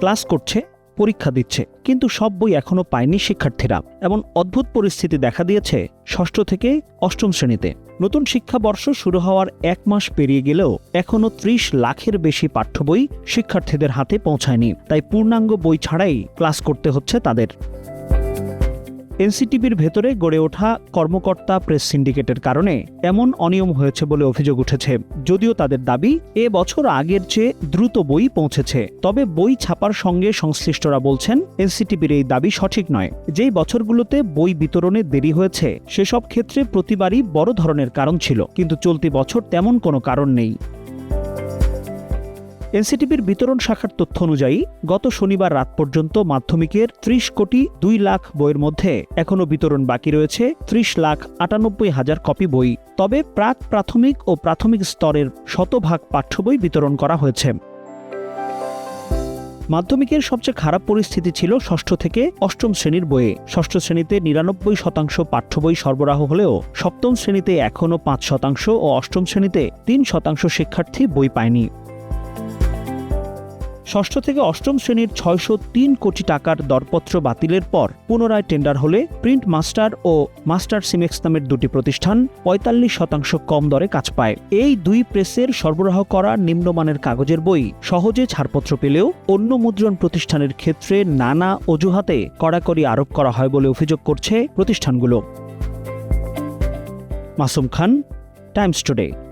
Class করছে, পরীক্ষা দিচ্ছে, কিন্তু সব বই এখনও পায়নি শিক্ষার্থীরা এমন অদ্ভুত পরিস্থিতি দেখা দিয়েছে ষষ্ঠ থেকে অষ্টম শ্রেণীতে। নতুন শিক্ষাবর্ষ শুরু হওয়ার এক মাস পেরিয়ে গেলেও এখনও ত্রিশ লাখের বেশি পাঠ্য বই শিক্ষার্থীদের হাতে পৌঁছায়নি, তাই পূর্ণাঙ্গ বই ছাড়াই ক্লাস করতে হচ্ছে তাদের। এনসিটিভির ভেতরে গড়ে ওঠা কর্মকর্তা প্রেস সিন্ডিকেটের কারণে এমন অনিয়ম হয়েছে বলে অভিযোগ উঠেছে। যদিও তাদের দাবি, এ বছর আগের চেয়ে দ্রুত বই পৌঁছেছে। তবে বই ছাপার সঙ্গে সংশ্লিষ্টরা বলছেন, এনসিটিভির এই দাবি সঠিক নয়। যেই বছরগুলোতে বই বিতরণে দেরি হয়েছে, সেসব ক্ষেত্রে প্রতিবারই বড় ধরনের কারণ ছিল। কিন্তু চলতি বছর তেমন কোনো কারণ নেই। এনসিটিভির বিতরণ শাখার তথ্য অনুযায়ী, গত শনিবার রাত পর্যন্ত মাধ্যমিকের ত্রিশ কোটি দুই লাখ বইয়ের মধ্যে এখনও বিতরণ বাকি রয়েছে ত্রিশ লাখ আটানব্বই হাজার কপি বই। তবে প্রাক প্রাথমিক ও প্রাথমিক স্তরের শতভাগ পাঠ্য বই বিতরণ করা হয়েছে। মাধ্যমিকের সবচেয়ে খারাপ পরিস্থিতি ছিল ষষ্ঠ থেকে অষ্টম শ্রেণির বইয়ে। ষষ্ঠ শ্রেণীতে নিরানব্বই শতাংশ পাঠ্য বই সরবরাহ হলেও সপ্তম শ্রেণীতে এখনও পাঁচ শতাংশ ও অষ্টম শ্রেণীতে তিন শতাংশ শিক্ষার্থী বই পায়নি। ষষ্ঠ থেকে অষ্টম শ্রেণির ছয়শো তিন কোটি টাকার দরপত্র বাতিলের পর পুনরায় টেন্ডার হলে প্রিন্ট মাস্টার ও মাস্টার সিমেক্স নামের দুটি প্রতিষ্ঠান পঁয়তাল্লিশ শতাংশ কম দরে কাজ পায়। এই দুই প্রেসের সরবরাহ করা নিম্নমানের কাগজের বই, সহজে ছাড়পত্র পেলেও অন্য মুদ্রণ প্রতিষ্ঠানের ক্ষেত্রে নানা অজুহাতে কড়াকড়ি আরোপ করা হয় বলে অভিযোগ করছে প্রতিষ্ঠানগুলো। Masum Khan, Times Today.